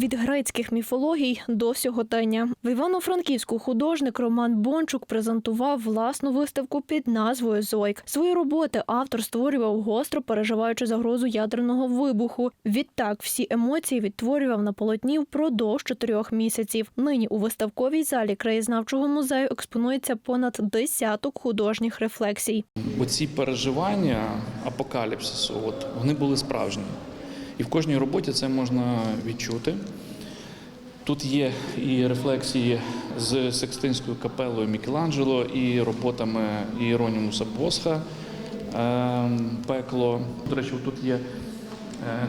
від грецьких міфологій до сьогодення. В Івано-Франківську художник Роман Бончук презентував власну виставку під назвою Зойк. Свої роботи автор створював гостро переживаючи загрозу ядерного вибуху. Відтак всі емоції відтворював на полотні впродовж чотирьох місяців. Нині у виставковій залі краєзнавчого музею експонується понад десяток художніх рефлексій. Оці переживання апокаліпсису, от, вони були справжні. І в кожній роботі це можна відчути. Тут є і рефлексії з Секстинською капелою Мікеланджело, і роботами Іеронімуса Босха ем, Пекло. До речі, тут є, е,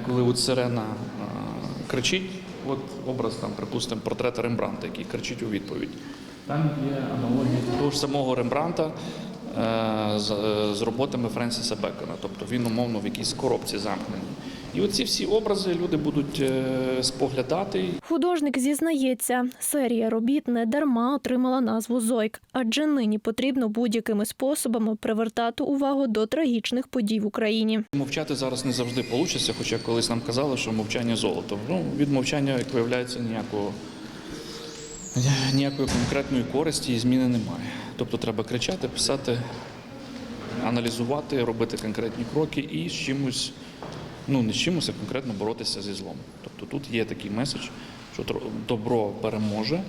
коли от сирена е, кричить, от образ там, припустимо, портрета Рембранта, який кричить у відповідь. Там є аналогія того ж самого Рембранта е, з, з роботами Френсіса Бекона. Тобто він умовно в якійсь коробці замкнений. І оці всі образи люди будуть е, споглядати. Художник зізнається, серія робіт не дарма отримала назву Зойк, адже нині потрібно будь-якими способами привертати увагу до трагічних подій в Україні. Мовчати зараз не завжди вийде, хоча колись нам казали, що мовчання золото. Ну, від мовчання, як виявляється, ніякого, ніякої конкретної користі і зміни немає. Тобто треба кричати, писати, аналізувати, робити конкретні кроки і з чимось, ну не з чимось, а конкретно боротися зі злом. Тобто тут є такий меседж, що добро переможе.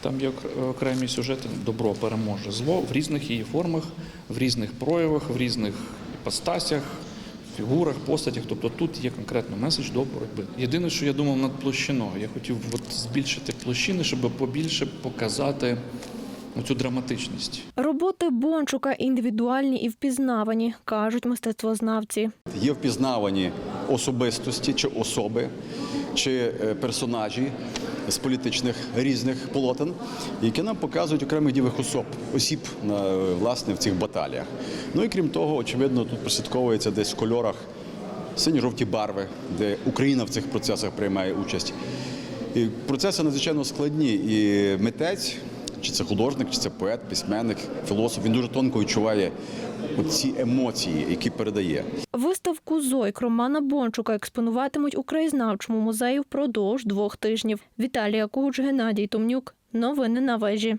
Там є окремі сюжети. Добро переможе зло в різних її формах, в різних проявах, в різних іпостасях, фігурах, постатях. Тобто тут є конкретно меседж до боротьби. Єдине, що я думав над площиною, я хотів от збільшити площини, щоб побільше показати цю драматичність. Роботи Бончука індивідуальні і впізнавані, кажуть мистецтвознавці. Є впізнавані особистості чи особи, чи е, персонажі з політичних різних полотен, які нам показують окремих дівих особ, осіб на, е, власне в цих баталіях. Ну і крім того, очевидно, тут прослідковується десь в кольорах синьо-жовті барви, де Україна в цих процесах приймає участь. І процеси надзвичайно складні. І митець, чи це художник, чи це поет, письменник, філософ, він дуже тонко відчуває ці емоції, які передає. Виставку Зойк Романа Бончука експонуватимуть у краєзнавчому музеї впродовж двох тижнів. Віталія Куч, Геннадій Томнюк. Новини на вежі.